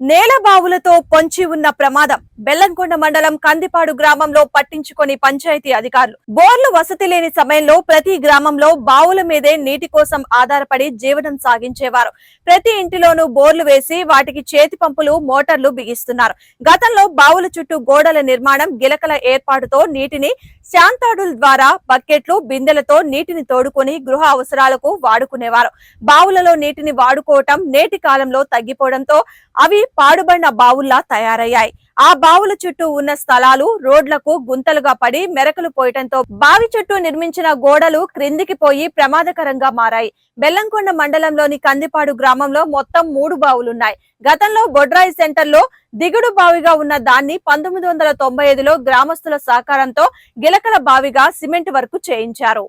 నేల బావులతో పొంచి ఉన్న ప్రమాదం. బెల్లంకొండ మండలం కందిపాడు గ్రామంలో పట్టించుకొని పంచాయతీ అధికారులు. బోర్లు వసతి లేని సమయంలో ప్రతి గ్రామంలో బావుల మీదే నీటి కోసం ఆధారపడి జీవనం సాగించేవారు. ప్రతి ఇంటిలోనూ బోర్లు వేసి వాటికి చేతి పంపులు మోటార్లు బిగిస్తున్నారు. గతంలో బావుల చుట్టూ గోడల నిర్మాణం గిలకల ఏర్పాటుతో నీటిని శాంతాడుల ద్వారా బకెట్లు బిందెలతో నీటిని తోడుకొని గృహ అవసరాలకు వాడుకునేవారు. బావులలో నీటిని వాడుకోవటం నేటి కాలంలో తగ్గిపోవడంతో అవి పాడుబడిన బావుల్లా తయారయ్యాయి. ఆ బావుల చుట్టూ ఉన్న స్థలాలు రోడ్లకు గుంతలుగా పడి మెరకలు పోయటంతో బావి చుట్టూ నిర్మించిన గోడలు క్రిందికి పోయి ప్రమాదకరంగా మారాయి. బెల్లంకొండ మండలంలోని కందిపాడు గ్రామంలో మొత్తం మూడు బావులున్నాయి. గతంలో బొడ్రాయి సెంటర్లో దిగుడు బావిగా ఉన్న దాన్ని పంతొమ్మిది వందల తొంభై ఐదులో గ్రామస్తుల సహకారంతో గిలకల బావిగా సిమెంట్ వర్క్ చేయించారు.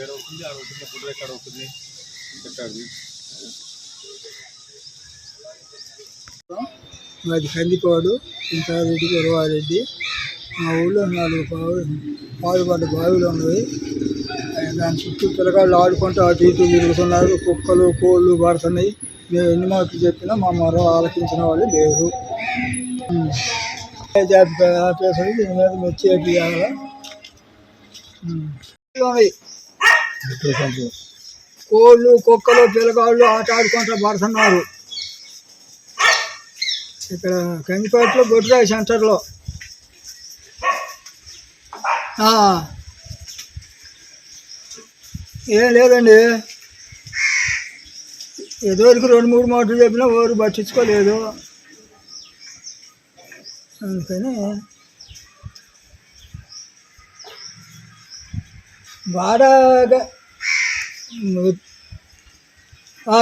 ఏమి అవుతుంది ఆడ అవుతుంది ఫుడ్ రికార్డ్ అవుతుంది ఎక్కడిది మాది కందిపాడు ఇంకారెడ్డి గురవారెడ్డి మా ఊళ్ళో నాలుగు బావి పాడుపడ్డ బావిలు ఉన్నాయి. దాని చుట్టూ పిల్లగాళ్ళు ఆడుకుంటూ అటు ఇటు తిరుగుతున్నారు. కుక్కలు కోళ్ళు పడుతున్నాయి. మేము ఎన్ని మాటలు చెప్పినా మా మరో ఆలకించిన వాళ్ళు లేరు. ఆపేసరికి దీని మీద మెచ్చి ఉన్నాయి కోళ్ళు కుక్కలు పిల్లగాళ్ళు ఆట ఆడుకుంటూ పడుతున్నారు. ఇక్కడ కందిపేటలో గొడ్రాయి సెంటర్లో. ఏం లేదండి. ఏదోరికి రెండు మూడు మాటలు చెప్పినా ఎవరు పట్టించుకోలేదు. అందుకని బాగా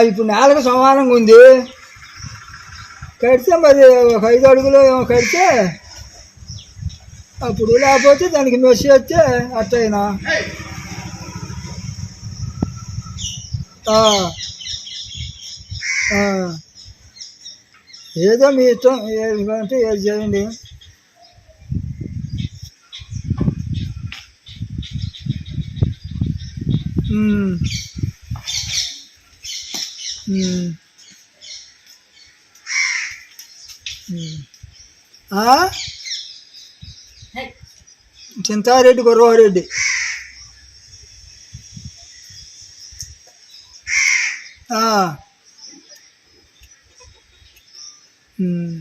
ఇప్పుడు నేలకు సమానంగా ఉంది. కడితే మరి ఒక ఐదు అడుగులు ఏమో కడితే అప్పుడు లేకపోతే దానికి మెసేజ్ వస్తే అట్టయినా. ఏదో మీ ఇష్టం ఏది అంటే ఏది చేయండి? చింతారెడ్డి గుర్రవారెడ్డి. ఆ. ఉమ్.